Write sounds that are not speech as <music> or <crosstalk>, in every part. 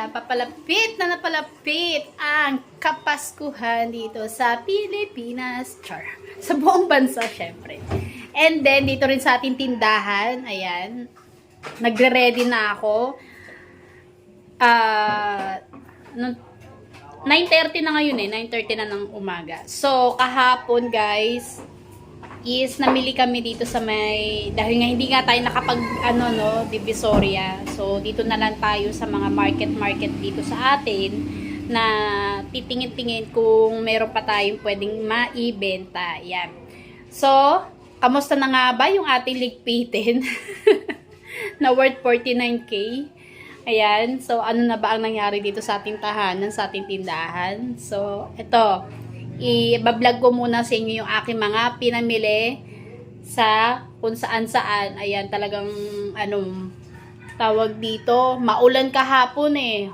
Ayan, papalapit na napalapit ang kapaskuhan dito sa Pilipinas. Char. Sa buong bansa, syempre. And then, dito rin sa ating tindahan. Ayan. Nagre-ready na ako. Ah... nung 9.30 na ngayon eh. 9.30 na ng umaga. So, kahapon guys, is namili kami dito sa may dahil nga hindi nga tayo nakapag ano no Divisoria. So dito na lang tayo sa mga market market dito sa atin na titingin-tingin kung meron pa tayong pwedeng maibenta. Yan. So kamusta na nga ba yung ating ligpitin? <laughs> Na worth 49k ayan. So ano na ba ang nangyari dito sa ating tahanan sa ating tindahan? So ito i-vlog ko muna sa inyo yung aking mga pinamili sa kung saan saan. Ayan, talagang ano, tawag dito, maulan kahapon eh.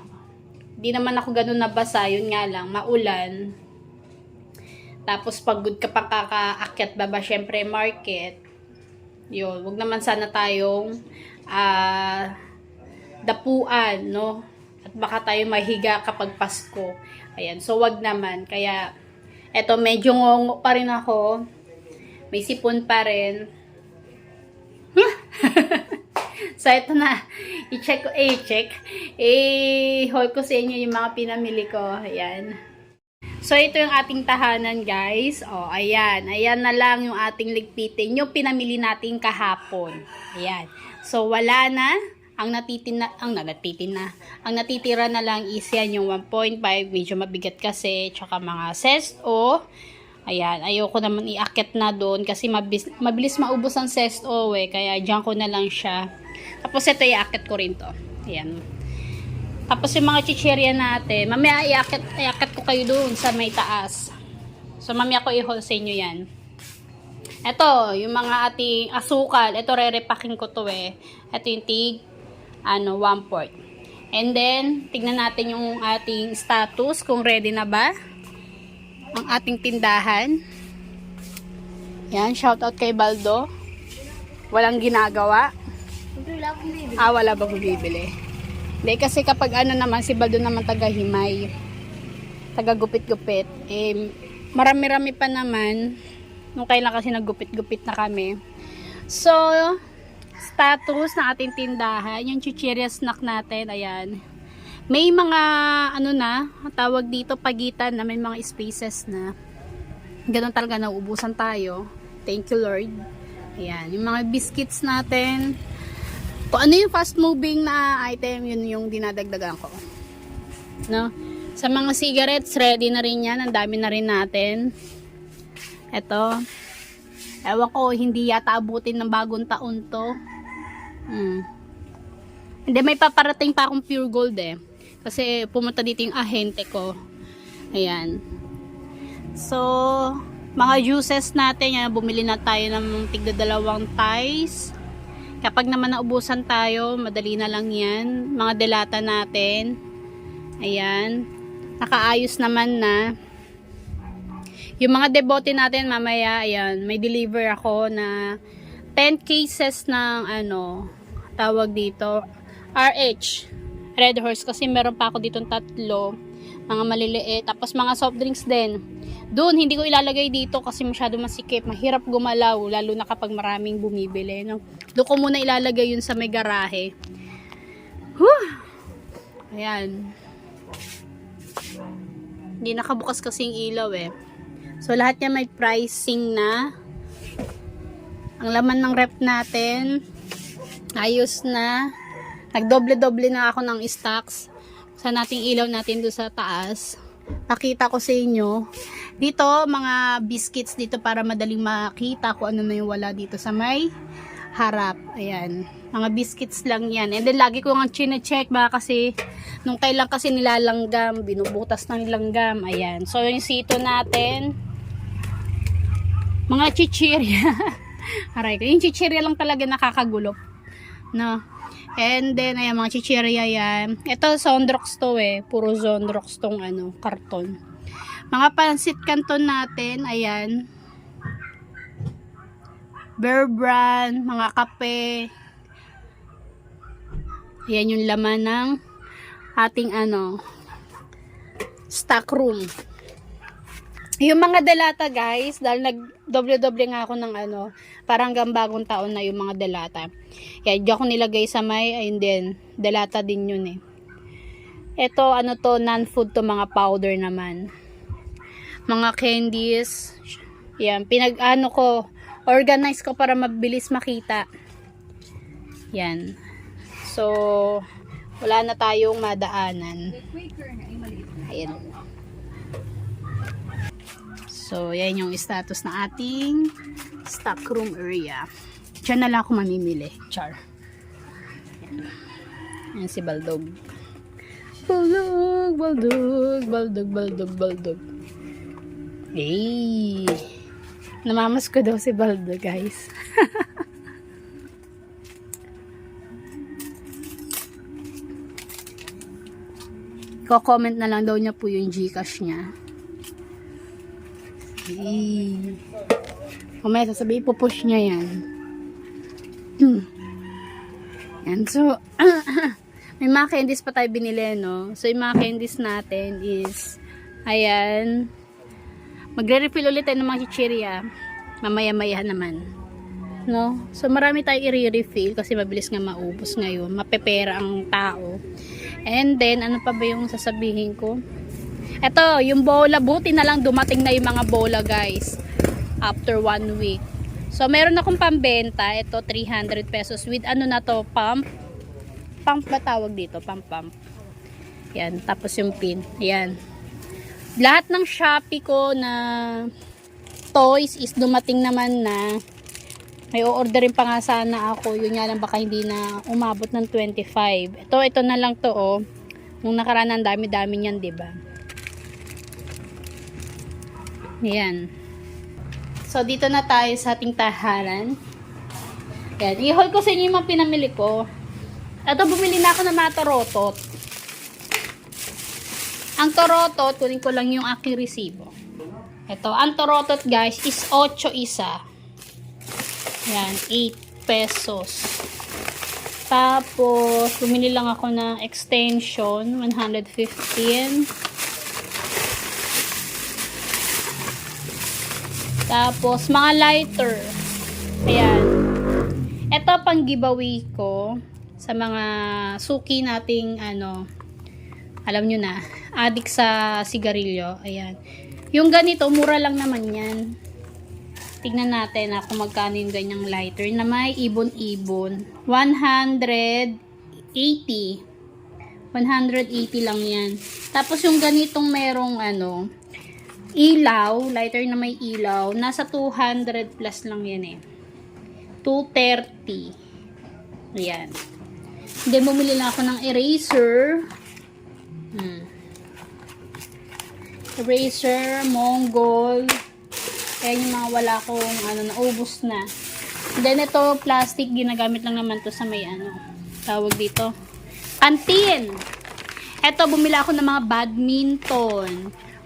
Di naman ako ganun nabasa, yun nga lang, maulan. Tapos pagod ka pa kakaakyat baba, syempre market. Yun, wag naman sana tayong ah dapuan, no? At baka tayo mahiga kapag Pasko. Ayan, so wag naman. Kaya, eto, medyo ngongo pa rin ako. May sipon pa rin. <laughs> so, ito na. I-check ko, eh, check. Eh, haul ko sa inyo yung mga pinamili ko. Ayan. So, ito yung ating tahanan, guys. O, ayan. Ayan na lang yung ating ligpitin. Yung pinamili natin kahapon. Ayan. So, wala na. Ang natitin na, ang natitin na, ang natitira na lang is yan yung 1.5, medyo mabigat kasi, tsaka mga sesto, ayan, ayoko naman iakyat na doon kasi mabilis, mabilis maubos ang sesto eh, kaya dyan ko na lang siya. Tapos ito iakyat ko rin to, ayan. Tapos yung mga chichirya natin, mamaya iakyat, iakyat ko kayo doon sa may taas. So mamaya ko i-haul sa inyo yan. Ito, yung mga ating asukal. Ito, re-repacking ko to eh. Ito yung tig, ano, one port. And then, tignan natin yung ating status, kung ready na ba ang ating tindahan. Yan, shout out kay Baldo. Walang ginagawa. Ah, wala ba bumibili? Hindi, kasi kapag ano naman, si Baldo naman taga-himay. Taga-gupit-gupit. Eh, marami-rami pa naman. Nung kailan kasi naggupit-gupit na kami. So, status ng ating tindahan, yung chichirya snack natin, ayan. May mga, ano na, tawag dito, pagitan na may mga spaces na. Ganun talaga, nauubusan tayo. Thank you, Lord. Ayan, yung mga biscuits natin. Kung ano yung fast moving na item, yun yung dinadagdagan ko. No? Sa mga cigarettes, ready na rin yan. Ang dami na rin natin. Ito. Ewan ko, hindi yata abutin ng bagong taon to. Hmm. Hindi, may paparating pa akong pure gold eh. Kasi pumunta dito yung ahente ko. Ayan. So, mga juices natin, yan, bumili na tayo ng tigda dalawang ties. Kapag naman naubusan tayo, madali na lang yan. Mga delata natin. Ayan. Nakaayos naman na. Yung mga debote natin mamaya, ayan, may deliver ako na 10 cases ng ano, tawag dito, RH, Red Horse, kasi meron pa ako dito tatlo, mga maliliit, tapos mga soft drinks din. Doon, hindi ko ilalagay dito kasi masyado masikip, mahirap gumalaw, lalo na kapag maraming bumibili. No? Doon ko muna ilalagay yun sa may garahe. Whew! Ayan. Hindi nakabukas kasing ilaw eh. So, lahat niya may pricing na. Ang laman ng rep natin, ayos na. Nagdoble-doble na ako ng stocks. Sa nating ilaw natin doon sa taas. Pakita ko sa inyo. Dito, mga biscuits dito para madaling makita kung ano na yung wala dito sa may harap. Ayan. Mga biscuits lang yan. And then, lagi ko nga chine-check baka kasi nung kailan kasi nilalanggam, binubutas ng langgam. Ayan. So, yung sito natin, mga chichirya. <laughs> Aray ko. Yung chichirya lang talaga nakakagulo. No? And then, ayan, mga chichirya yan. Ito, Sondrox to eh. Puro Sondrox tong ano, karton. Mga pansit canton natin, ayan. Bear brand, mga kape. Ayan yung laman ng ating ano, stock room. Yung mga delata guys, dahil nag-doble-doble nga ako ng ano, parang hanggang bagong taon na yung mga delata. Kaya di ako nilagay sa may, ayun din, delata din yun eh. Ito, ano to, non-food to mga powder naman. Mga candies. Yan, pinag, ano ko, organize ko para mabilis makita. Yan. So, wala na tayong madaanan. Ayan. So, yan yung status ng ating stock room area. Diyan na lang ako mamimili. Char. Yan. Yan si Baldog. Baldog, baldog, baldog, baldog, baldog. Hey! Namamas ko daw si Baldog, guys. <laughs> Ko-comment na lang daw niya po yung Gcash niya. Hey. Mamaya sasabihin, pupush niya yan. Hmm. Yan, so, <coughs> may mga candies pa tayo binili, no? So, yung mga candies natin is, ayan, magre-refill ulit tayo ng mga chichirya. Mamaya-maya naman. No? So, marami tayo i-refill kasi mabilis nga maubos ngayon. Mapepera ang tao. And then, ano pa ba yung sasabihin ko? Ito, yung bola, buti na lang dumating na yung mga bola, guys. After one week. So, meron akong pambenta. Ito, 300 pesos. With ano na to, pump. Pump ba tawag dito? Pump, pump. Yan. Tapos yung pin. Yan. Lahat ng Shopee ko na toys is dumating naman na. May o-orderin pa nga sana ako. Yun nga lang baka hindi na umabot ng 25. Ito, ito na lang to, oh. Nung nakaraan ang dami-dami niyan, 'di ba? Yan. So, dito na tayo sa ating tahanan. Yan. I-haul ko sa inyo yung mga pinamili ko. Ito, bumili na ako ng mga torotot. Ang torotot, kunin ko lang yung aking resibo. Ito, ang torotot guys is 8 isa. Yan, 8 pesos. Tapos, bumili lang ako ng extension, 115. Tapos, mga lighter. Ayan. Ito pang giveaway ko sa mga suki nating ano, alam nyo na, adik sa sigarilyo. Ayan. Yung ganito, mura lang naman yan. Tignan natin na kung magkano yung ganyang lighter na may ibon-ibon. 180. 180 lang yan. Tapos yung ganitong merong ano, ilaw, lighter na may ilaw, nasa 200 plus lang yan eh. 230. Ayan. Then, bumili lang ako ng eraser. Hmm. Eraser, Mongol. Ayan yung mga wala kong ano, naubos na. Then, ito, plastic, ginagamit lang naman to sa may ano, tawag dito. Kantin! Ito, bumili ako ng mga badminton.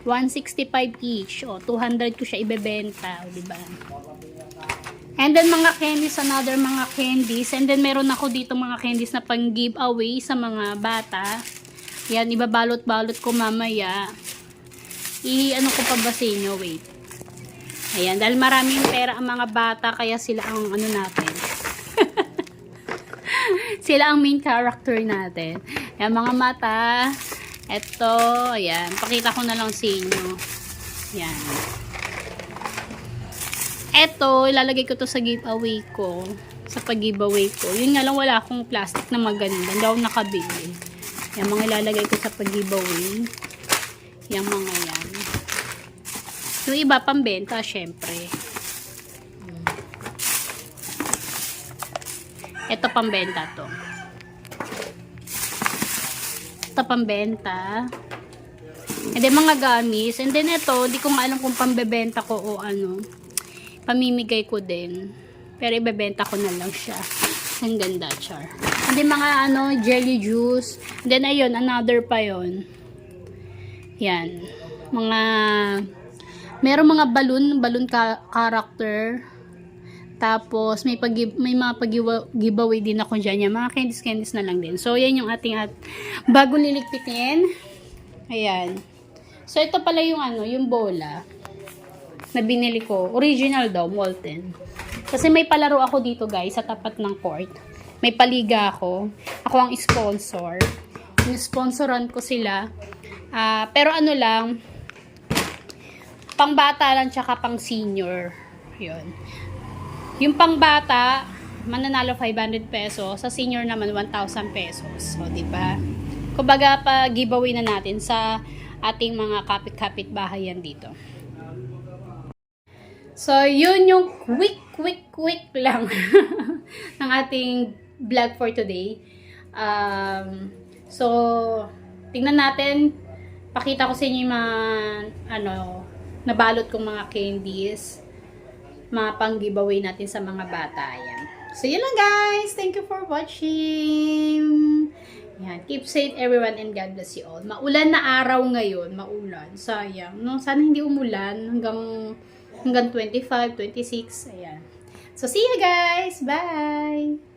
165 each. O, 200 ko siya ibebenta. O, diba? And then, mga candies, another mga candies. And then, meron ako dito mga candies na pang giveaway sa mga bata. Yan, ibabalot-balot ko mamaya. I-ano ko pa ba sa inyo? Wait. Ayan, dahil maraming pera ang mga bata, kaya sila ang ano natin. <laughs> sila ang main character natin. Ayan, mga mata. Ito, ayan. Pakita ko na lang sa inyo. Ayan. Ito, ilalagay ko to sa giveaway ko. Sa pag-giveaway ko. Yun nga lang, wala akong plastic na maganda. Hindi ako nakabili. Yan, mga ilalagay ko sa pag-giveaway. Yung mga yan. Yung iba, pambenta, syempre. Ito, pambenta to. Ito, pambenta. And then, mga gamis. And then, ito, di ko nga alam kung pambebenta ko o ano. Pamimigay ko din. Pero, ibebenta ko na lang siya. Ang ganda, char. And then, mga ano, jelly juice. And then, ayun, another pa yon Yan. Mga, merong mga balloon, balloon ka character. Tapos, may, pag may mga pag-giveaway din ako dyan. Yan, mga candies-candies na lang din. So, yan yung ating at bago liligpitin. Ayan. So, ito pala yung ano, yung bola na binili ko. Original daw, Molten. Kasi may palaro ako dito guys, sa tapat ng court. May paliga ako. Ako ang sponsor. Sponsoran ko sila. Ah, pero ano lang, pang bata lang tsaka pang senior. Yun. Yung pang bata, mananalo 500 pesos. Sa senior naman, 1,000 pesos. O, di ba? Kumbaga, pa giveaway na natin sa ating mga kapit-kapit bahayan dito. So, yun yung quick, quick, quick lang <laughs> ng ating vlog for today. Um, so, tingnan natin. Pakita ko sa inyo yung mga, ano, nabalot kong mga candies. Mga pang giveaway natin sa mga bata. Yan. So, yun lang guys. Thank you for watching. Yan. Keep safe everyone and God bless you all. Maulan na araw ngayon. Maulan. Sayang. No? Sana hindi umulan hanggang hanggang 25, 26. Ayan. So, see you guys. Bye!